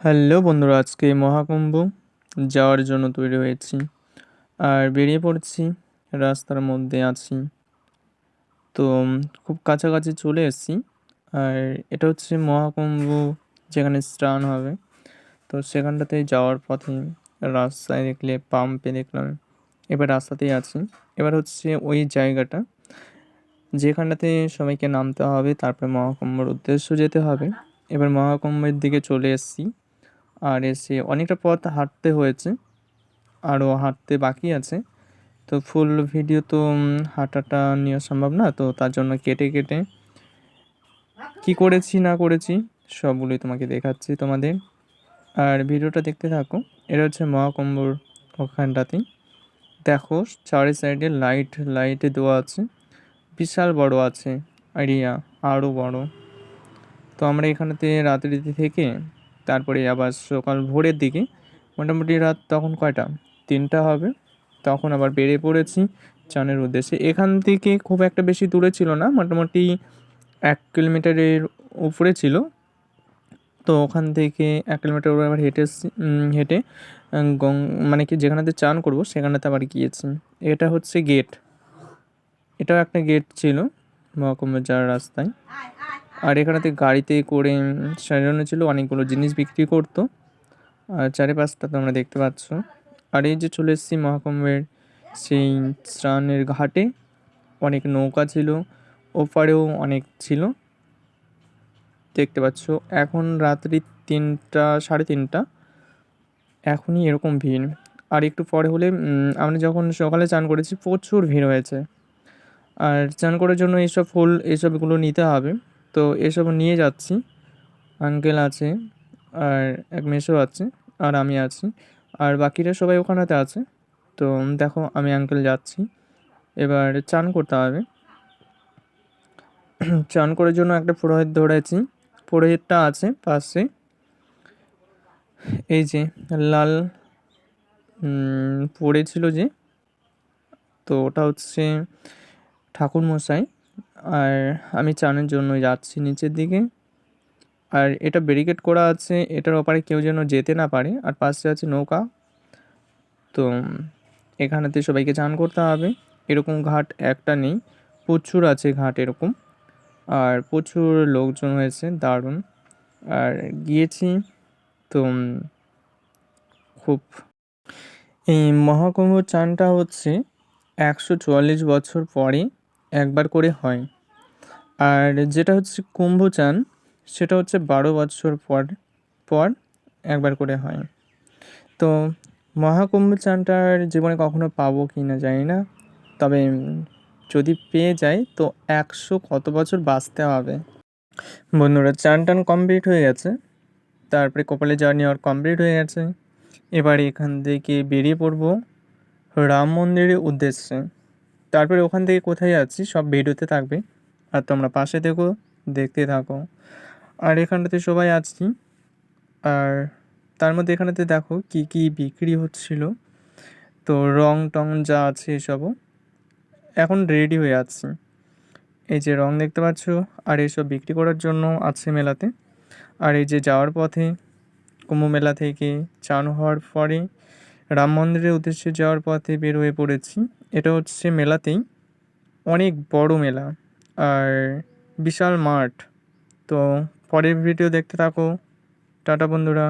Hello বন্ধুরা, আজকে মহাকুম্ভ যাওয়ার জন্য তৈরি হয়েছি। আর বেরিয়ে পড়ছি, রাস্তার মধ্যে আছি। তো খুব কাছাকাছি চলে এসেছি। আর এটা হচ্ছে মহাকুম্ভ যেখানে স্নান হবে। তো সেখানটাতে যাওয়ার পথে রাস্তায় দেখলে পাম্পে দেখলাম, এবার রাস্তাতেই আছি। এবার হচ্ছে ওই জায়গাটা যেখানটাতে সবাইকে নামতে হবে, তারপরে মহাকুম্ভর উদ্দেশ্য যেতে হবে। এবার মহাকুম্ভের দিকে চলে এসেছি। আর এসে অনেকটা পথ হাঁটতে হয়েছে আরও হাঁটতে বাকি আছে। তো ফুল ভিডিও তো হাঁটাটা নেওয়া সম্ভব না, তো তার জন্য কেটে কেটে কি করেছি, না করেছি, সবগুলোই তোমাকে দেখাচ্ছি তোমাদের। আর ভিডিওটা দেখতে থাকো, এটা হচ্ছে মহাকুম্ভর ওখানটাতেই দেখো, চারি সাইডে লাইট লাইটে দেওয়া আছে, বিশাল বড় আছে, এরিয়া আরও বড়। তো আমরা এখানেতে রাত্রিতে থেকে তারপরে আবার সকাল ভোরের দিকে মোটামুটি রাত তখন কয়টা? তিনটা হবে। তখন আবার বেরিয়ে পড়েছি চানের উদ্দেশ্যে। এখান থেকে খুব একটা বেশি দূরে ছিল না, মোটামুটি এক কিলোমিটারের উপরে ছিল। তো ওখান থেকে এক কিলোমিটার উপরে আবার হেঁটে হেঁটে গং মানে কি যেখানেতে চান করব সেখানেতে আবার গিয়েছি। এটা হচ্ছে গেট। এটাও একটা গেট ছিল মহকুমের যাওয়ার রাস্তায়। আর এখানেতে গাড়িতে করে সাজানো ছিল, অনেকগুলো জিনিস বিক্রি করতো। আর চারিপাশটা তোমরা দেখতে পাচ্ছ। আর এই যে চলে এসেছি মহাকুম্ভের সেই স্নানের ঘাটে। অনেক নৌকা ছিল, ওপারেও অনেক ছিল। দেখতে পাচ্ছ, এখন রাত্রি তিনটা, সাড়ে তিনটা। এখনই এরকম ভিড়। আর একটু পরে হলে আমরা যখন সকালে চান করেছি, প্রচুর ভিড় হয়েছে। আর চান করার জন্য এইসব ফুল, এইসবগুলো নিতে হবে। তো এসব নিয়ে যাচ্ছি। আঙ্কেল আছে, আর এক মেসো আছে, আর আমি আছি, আর বাকিরা সবাই ওখানেতে আছে। তো দেখো, আমি আঙ্কেল যাচ্ছি। এবার চান করতে হবে। চান করার জন্য একটা পুরোহিত ধরেছি। পুরোহিতটা আছে পাশে। এই যে লাল পড়েছিল যে, তো ওটা হচ্ছে ঠাকুর মশাই আর আমি চানের জন্য যাচ্ছি নিচের দিকে। আর এটা ব্যারিকেড করা আছে, এটার ওপারে কেউ যেন যেতে না পারে। আর পাশে আছে নৌকা। তো এখানেতে সবাইকে চান করতে হবে। এরকম ঘাট একটা নেই। প্রচুর আছে ঘাট এরকম। আর প্রচুর লোকজন হয়েছে, দারুণ। আর গিয়েছি, তো খুব। এই মহাকুম্ভ চানটা হচ্ছে একশো চুয়াল্লিশ বছর পরে একবার করে হয়। আর যেটা হচ্ছে কুম্ভ চান সেটা হচ্ছে বারো বছর পর পর একবার করে হয়। তো মহাকুম্ভ চানটার জীবনে কখনো পাবো কি না জানি না। তবে যদি পেয়ে যাই, তো একশো কত বছর বাঁচতে হবে। বন্ধুরা, চান টান কমপ্লিট হয়ে গেছে। তারপরে কপালে জার্নি আর কমপ্লিট হয়ে গেছে। এবার এখান থেকে বেরিয়ে পড়ব রাম মন্দিরের উদ্দেশ্যে। তারপরে ওখান থেকে কোথায় যাচ্ছি, সব ভিডিওতে থাকবে। আর তোমরা পাশে দেখো দেখতে থাকো। আর এখানটাতে সবাই আছি আর তার মধ্যে এখানেতে দেখো কি কি বিক্রি হচ্ছিল। তো রং টং যা আছে এসবও। এখন রেডি হয়ে আছি। এই যে রং দেখতে পাচ্ছ, আর এইসব বিক্রি করার জন্য আছে মেলাতে। আর এই যে যাওয়ার পথে, কুম্ভ মেলা থেকে চান হওয়ার পরে রাম মন্দিরের উদ্দেশ্যে যাওয়ার পথে বের হয়ে পড়েছি। এটা হচ্ছে মেলাতেই। অনেক বড় মেলা আর বিশাল মাঠ। তো পরের ভিডিও দেখতে থাকো। টাটা বন্ধুরা।